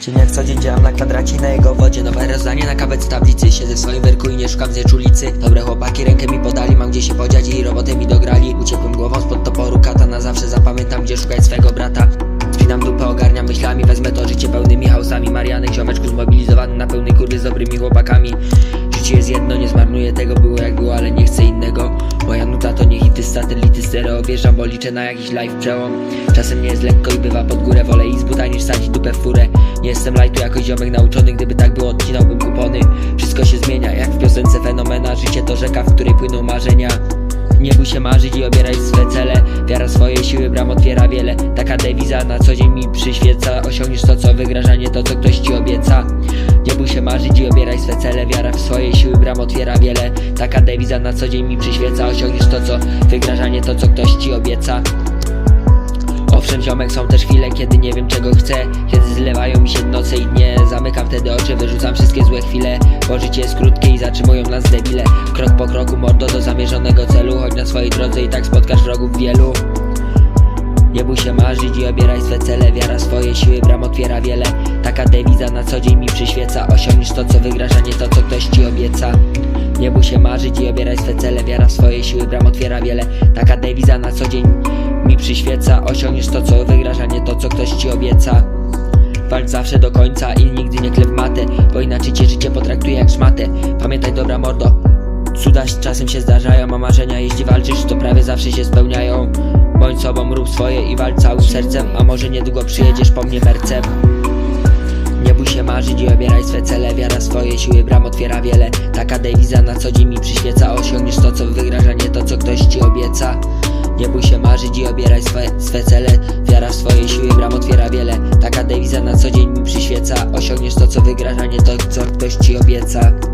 Czy jak co dzień działam na kwadracie na jego wodzie? Nowe rozdanie na kawę z tablicy. Siedzę w swoim werku i nie szukam zjecz ulicy Dobre chłopaki rękę mi podali Mam gdzie się podziać i roboty mi dograli. Uciekłem głową spod toporu kata Na zawsze zapamiętam gdzie szukać swego brata. Spinam dupę, ogarniam myślami Wezmę to życie pełnymi hausami Mariany, ziomeczku zmobilizowany na pełny kurwy z dobrymi chłopakami. Życie jest jedno, nie zmarnuję tego Było jak było, ale nie chcę Moja nuta to nie hity, satelity, stereo. Wjeżdżam, bo liczę na jakiś live przełom. Czasem nie jest lekko i bywa pod górę. Wolę i z buta niż sadzić dupę w furę. Nie jestem lajtu jako ziomek nauczony. Gdyby tak było, odcinałbym kupony. Wszystko się zmienia, jak w piosence fenomena. Życie to rzeka, w której płyną marzenia. Nie bój się marzyć i obieraj swe cele. Wiara swoje siły bram otwiera wiele. Taka dewiza na co dzień mi przyświeca. Osiągniesz to co wygrasz, a nie to co ktoś ci obieca. Nie bój się marzyć i obieraj swe cele. Wiara w swoje siły bram otwiera wiele Taka dewiza na co dzień mi przyświeca. Osiągniesz to co wygrasz, a nie to co ktoś ci obieca. Owszem ziomek są też chwile, kiedy nie wiem czego chcę. Kiedy zlewają mi się noce i dnie Zamykam wtedy oczy, wyrzucam wszystkie złe chwile. Bo życie jest krótkie i zatrzymują nas debile. Krok po kroku mordo do zamierzonego celu. Chodź na swojej drodze i tak spotkasz wrogów wielu. Nie bój się marzyć i obieraj swe cele. Wiara swoje siły bram otwiera wiele. Taka dewiza na co dzień mi przyświeca. Osiągniesz to co wygrasz, a nie to co ktoś ci obieca Nie bój się marzyć i obieraj swe cele. Wiara w swoje siły bram otwiera wiele. Taka dewiza na co dzień mi przyświeca. Osiągniesz to co wygrasz, a nie to co ktoś ci obieca. Walcz zawsze do końca i nigdy nie klep matę Bo inaczej cię życie potraktuje jak szmatę. Pamiętaj dobra mordo Cuda czasem się zdarzają, a marzenia jeśli walczysz to prawie zawsze się spełniają. Bądź sobą, rób swoje i walcz całym sercem A może niedługo przyjedziesz po mnie mercem nie bój się marzyć i obieraj swe cele. Wiara swoje siły bram otwiera wiele. Taka dewiza na co dzień mi przyświeca. Osiągniesz to co wygrasz, a nie to co ktoś ci obieca. Nie bój się marzyć i obieraj swe, swe cele. Wiara w swoje siły bram otwiera wiele. Taka dewiza na co dzień mi przyświeca. Osiągniesz to co wygrasz, a nie to co ktoś ci obieca